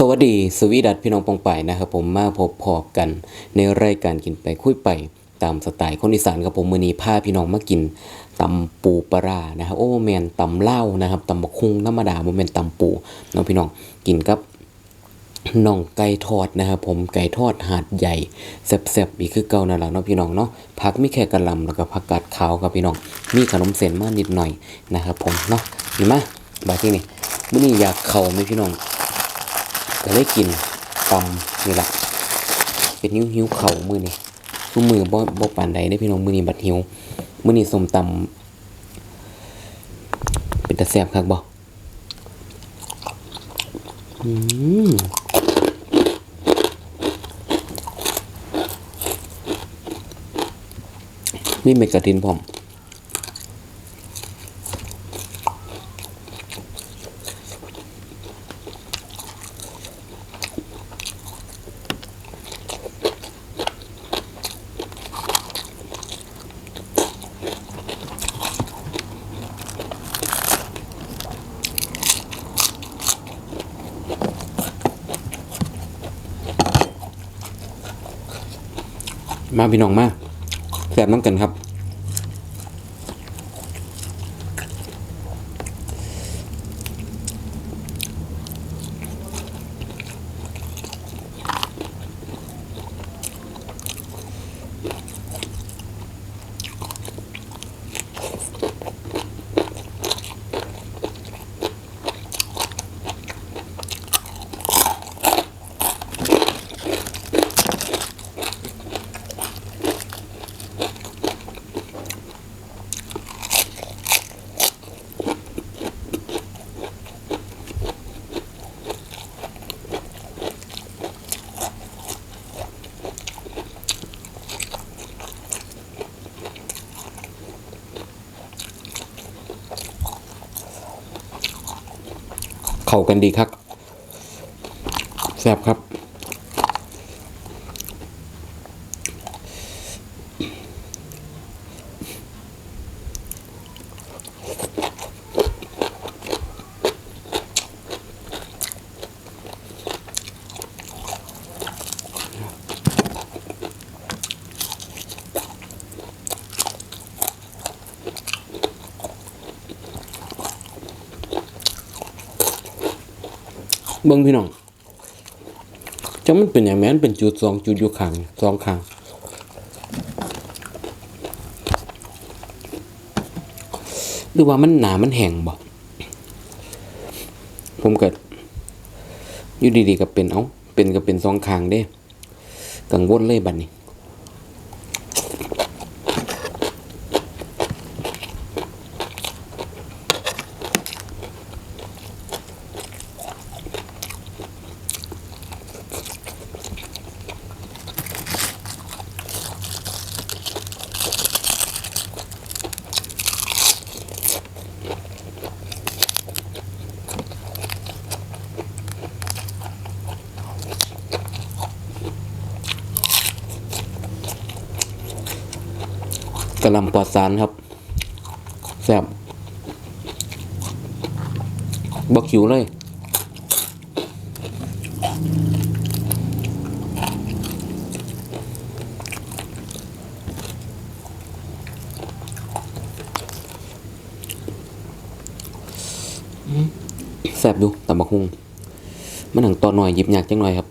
สวัสดีสวีดัตพี่น้องปองไปนะครับผมมาพบพอกันในรายการกินไปคุยไปตามสไตล์คนอีสานครับผมมือนี้าพี่น้องมากินตำปูปลานะครับโอ้แมนตำเล่านะครับตำบักคุงธรรมดาโมเมนตำปูน้องพี่น้องกินกับน่องไก่ทอดนะครับผมไก่ทอดหาดใหญ่แซ่บๆอีกคือเก่านั่นแหละเนาะพี่น้องเนาะผักมีแค่กระลำแล้วก็ผักกาดขาวครับพี่น้องมีขนมเส้นมานิดหน่อยนะครับผมเนาะนี่มบาที่นี่มื้อนี้อยากเข่าไหมพี่น้อง ก็เลยกินตำนี่แหละเป็นหิวหิวเข่ามือนี่ทุกมือบ่บ่ปานใดได้พี่น้องมือนี่บัดหิวมือนี่สมตำเป็นตาแซ่บคักบ่อืมมีเม็ดกระถินพร้อม มาพี่น้องมาแซ่บน้ำกันครับ เข้ากันดีครับแซ่บครับ เบิ้งพี่น้องจะมันเป็นอย่างแม้นเป็นจุดสองจุดอยู่ข้างสองข้างหรือว่ามันหนามันแห้งบ่ผมเกิดอยู่ดีๆกับเป็นเอาเป็นกับเป็นสองข้างเด้กังวลเลยบัดนี้ ระหลำปลอดสารครับแซ่บบักคิวเลยแซ่บดูตำบักฮุงมันหนังตอนหน่อยหยิบยากจังหน่อยครับ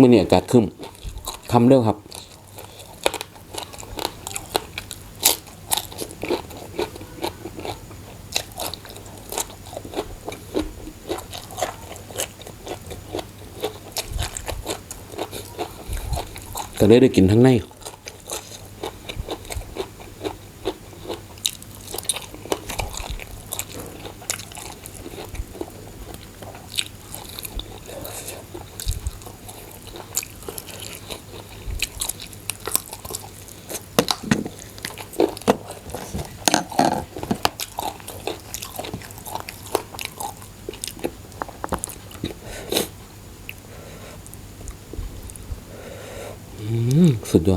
มื่อนี้อากาศครึ้มคำเร็วครับ ก็เลยได้กินทั้งใน อ สุดย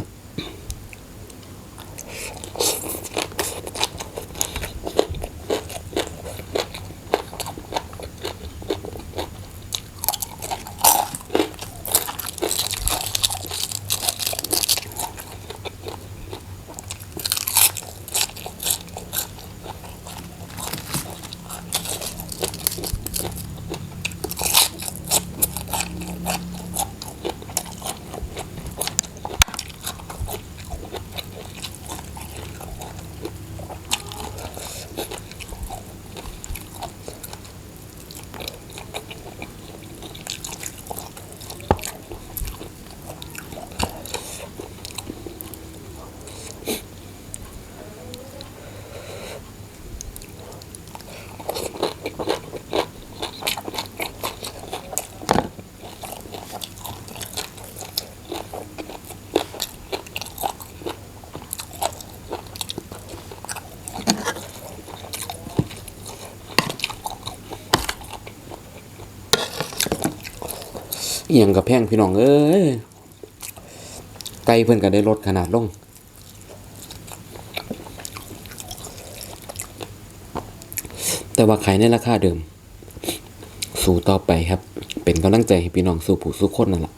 อียงกับแพงพี่น้องเอ้ยไก่เพื่อนก็ได้ลดขนาดลงแต่ว่าขายในราคาเดิม สู้ต่อไปครับ เป็นกำลังใจให้พี่น้องสู้ผู้สู้คนนั่นแหละ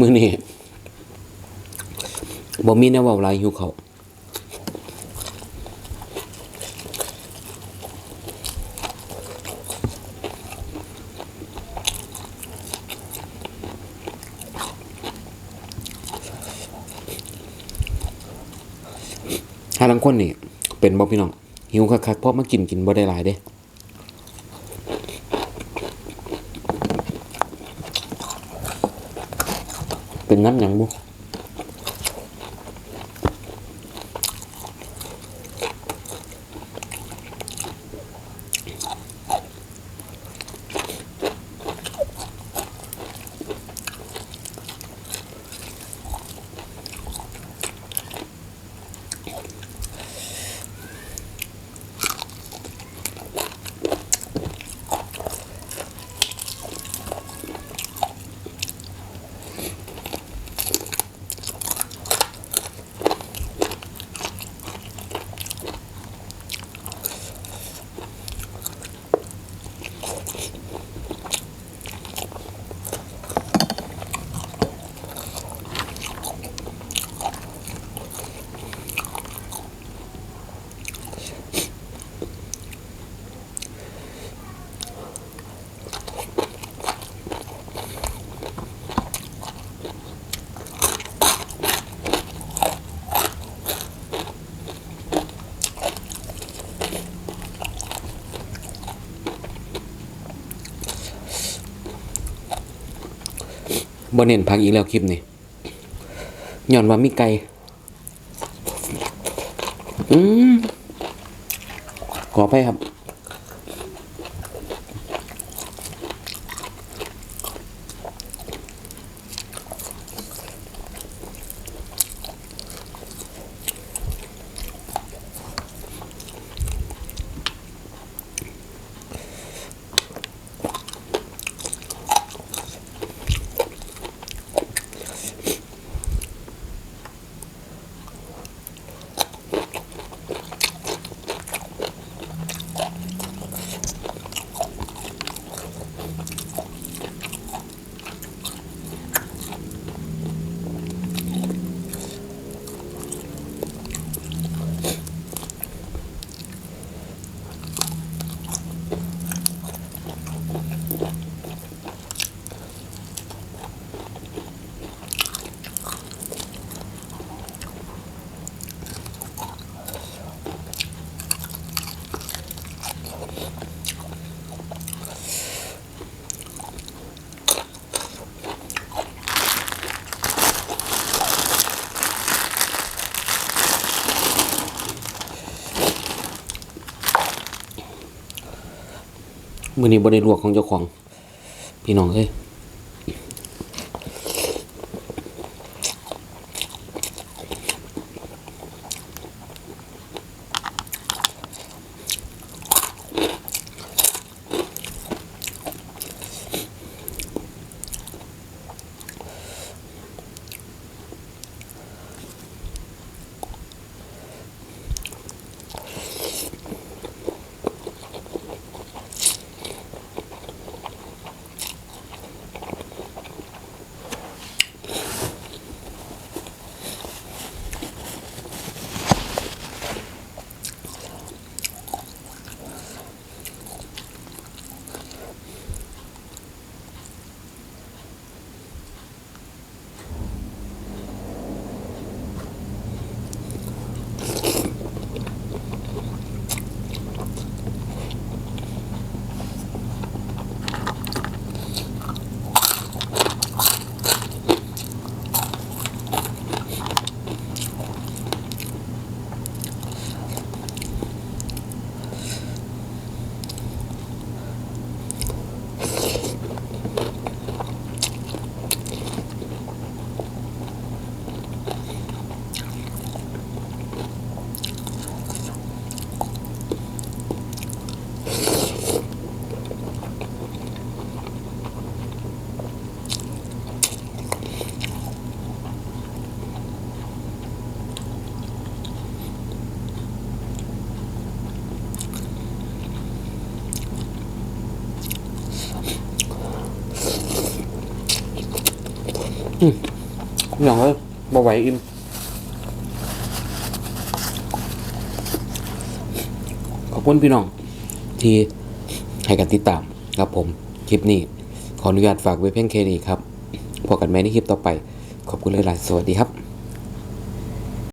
มือนี้บ่มีแนวเว้าหลายหิวเขาถ้าลังคนนี่เป็นบ่พี่น้องหิวคักๆเพราะมากินกินบ่ได้หลายเด้ เป็นน้ บุบ่เน้นพักอีกแล้วคลิปนี้ย้อนว่ามีไก่อืมขอไปครับ มือนี้บริลวกของเจ้าของ พี่น้องเอ้ย พี่น้องเอ้ยบ่ไหวอิ่มขอบคุณพี่น้อง ที่ให้การติดตามครับผม คลิปนี้ ขออนุญาตฝากไว้เพียงแค่นี้ครับพบกันใหม่ในคลิปต่อไป ขอบคุณหลายๆสวัสดีครับ